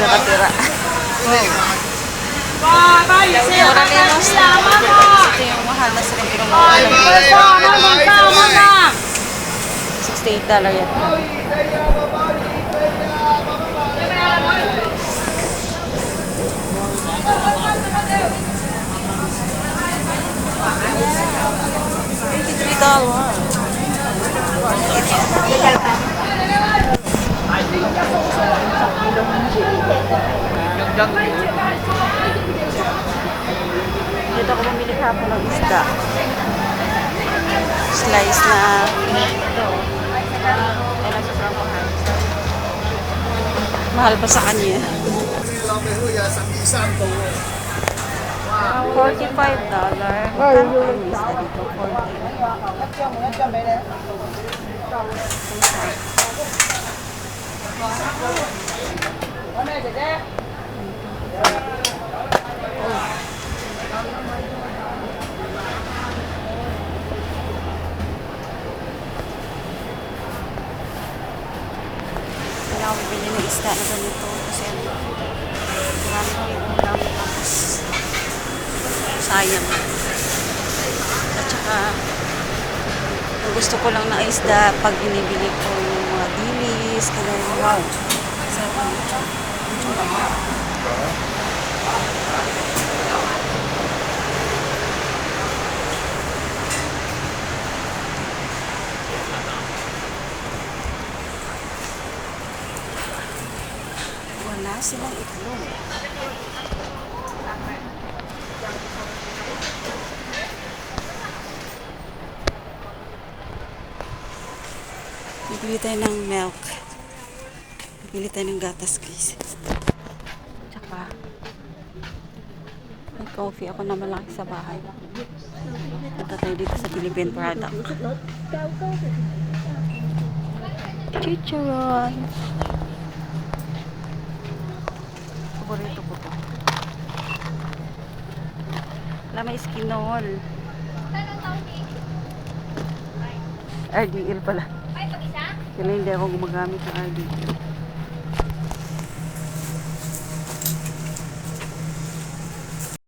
Nakatira. Mura nito sa ito yung mahal na sila pero mura lang. $68 yan. Dito ako bumili kahapon ng isda. Slice na ito. mahal pa sa kanya. 45 dollars. Isda na ganito kasi ano, marami ko yung ulam tapos sayang. At saka ang gusto ko lang na isda pag binibili ko yung mga dilis, kaya wow. Sarap. Wala silang itlog. Bibili tayo ng milk. Bibili tayo ng gatas guys. Tsaka may coffee ako na malaki sa bahay. Punta tayo dito sa Philippine product. Chicharon. Paborito ko to. Wala may skinol. RDL pala. Kaya hindi ako gumagamit ng RDL.